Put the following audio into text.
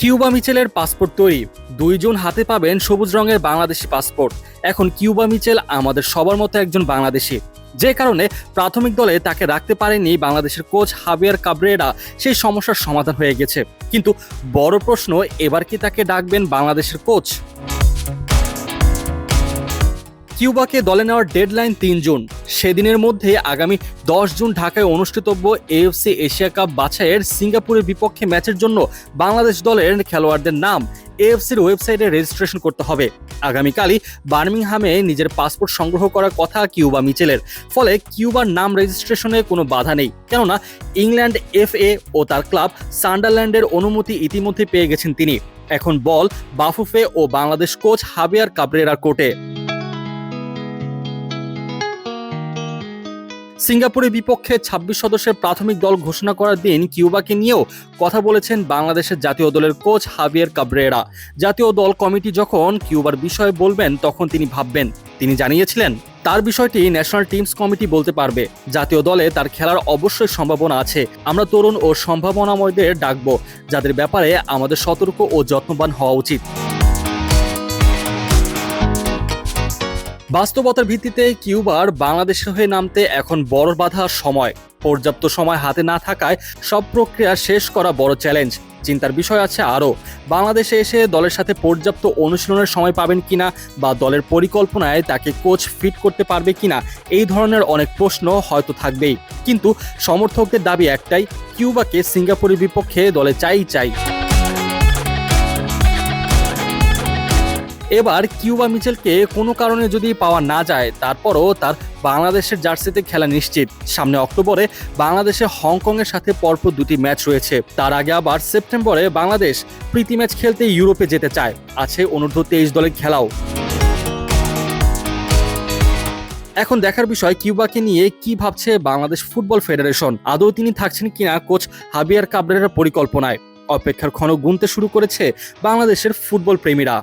Cuba মিচেলের passport তৈরি। দুইজন হাতে পাবেন সবুজ রঙের বাংলাদেশি পাসপোর্ট। এখন কিউবা মিচেল আমাদের সবার মতো একজন বাংলাদেশি। যে কারণে প্রাথমিক দলে তাকে রাখতে পারেনি বাংলাদেশের কোচ হাবিয়ার কাবরেরা। সেই সমস্যার সমাধান হয়ে গেছে। কিন্তু বড় প্রশ্ন, এবার কি তাকে ডাকবেন বাংলাদেশের কোচ? কিউবাকে দলে নেওয়ার ডেডলাইন তিন জুন। সেদিনের মধ্যে আগামী দশ জুন ঢাকায় অনুষ্ঠিতব্য এএফসি এশিয়া কাপ বাছাইয়ের সিঙ্গাপুরের বিপক্ষে ম্যাচের জন্য বাংলাদেশ দলের খেলোয়াড়দের নাম এএফসির ওয়েবসাইটে রেজিস্ট্রেশন করতে হবে। আগামীকালই বার্মিংহামে নিজের পাসপোর্ট সংগ্রহ করার কথা কিউবা মিচেলের। ফলে কিউবার নাম রেজিস্ট্রেশনে কোনো বাধা নেই। কেননা ইংল্যান্ড এফ এ ও তার ক্লাব সান্ডারল্যান্ডের অনুমতি ইতিমধ্যে পেয়ে গেছেন তিনি। এখন বল বাফুফে ও বাংলাদেশ কোচ হাবিয়ার কাবরেরার কোর্টে। সিঙ্গাপুরের বিপক্ষে ছাব্বিশ সদস্যের প্রাথমিক দল ঘোষণা করার দিন কিউবাকে নিয়েও কথা বলেছেন বাংলাদেশের জাতীয় দলের কোচ হাবিয়ার কাবরেরা। জাতীয় দল কমিটি যখন কিউবার বিষয়ে বলবেন, তখন তিনি ভাববেন, তিনি জানিয়েছিলেন, তার বিষয়টি ন্যাশনাল টিমস কমিটি বলতে পারবে। জাতীয় দলে তার খেলার অবশ্যই সম্ভাবনা আছে। আমরা তরুণ ও সম্ভাবনাময়দের ডাকবো, যাদের ব্যাপারে আমাদের সতর্ক ও যত্নবান হওয়া উচিত। বাস্তবতার ভিত্তিতে কিউবার বাংলাদেশের হয়ে নামতে এখন বড় বাধার সময়। পর্যাপ্ত সময় হাতে না থাকায় সব প্রক্রিয়া শেষ করা বড় চ্যালেঞ্জ। চিন্তার বিষয় আছে আরও। বাংলাদেশে এসে দলের সাথে পর্যাপ্ত অনুশীলনের সময় পাবেন কিনা বা দলের পরিকল্পনায় তাকে কোচ ফিট করতে পারবে কিনা, এই ধরনের অনেক প্রশ্ন হয়তো থাকবেই। কিন্তু সমর্থকদের দাবি একটাই, কিউবাকে সিঙ্গাপুরের বিপক্ষে দলে চাই চাই। এবার কিউবা মিচেলকে কোনো কারণে যদি পাওয়া না যায়, তারপরও তার বাংলাদেশের জার্সিতে খেলা নিশ্চিত। সামনে অক্টোবরে বাংলাদেশে হংকংয়ের সাথে পরপর দুটি ম্যাচ রয়েছে। তার আগে আবার সেপ্টেম্বরে বাংলাদেশ প্রীতি ম্যাচ খেলতে ইউরোপে যেতে চায়। আছে অনূর্ধ্ব তেইশ দলের খেলাও। এখন দেখার বিষয় কিউবাকে নিয়ে কি ভাবছে বাংলাদেশ ফুটবল ফেডারেশন? আদৌ তিনি থাকছেন কিনা কোচ হাবিয়ার কাবরেরার পরিকল্পনায়? অপেক্ষার ক্ষণ গুনতে শুরু করেছে বাংলাদেশের ফুটবল প্রেমীরা।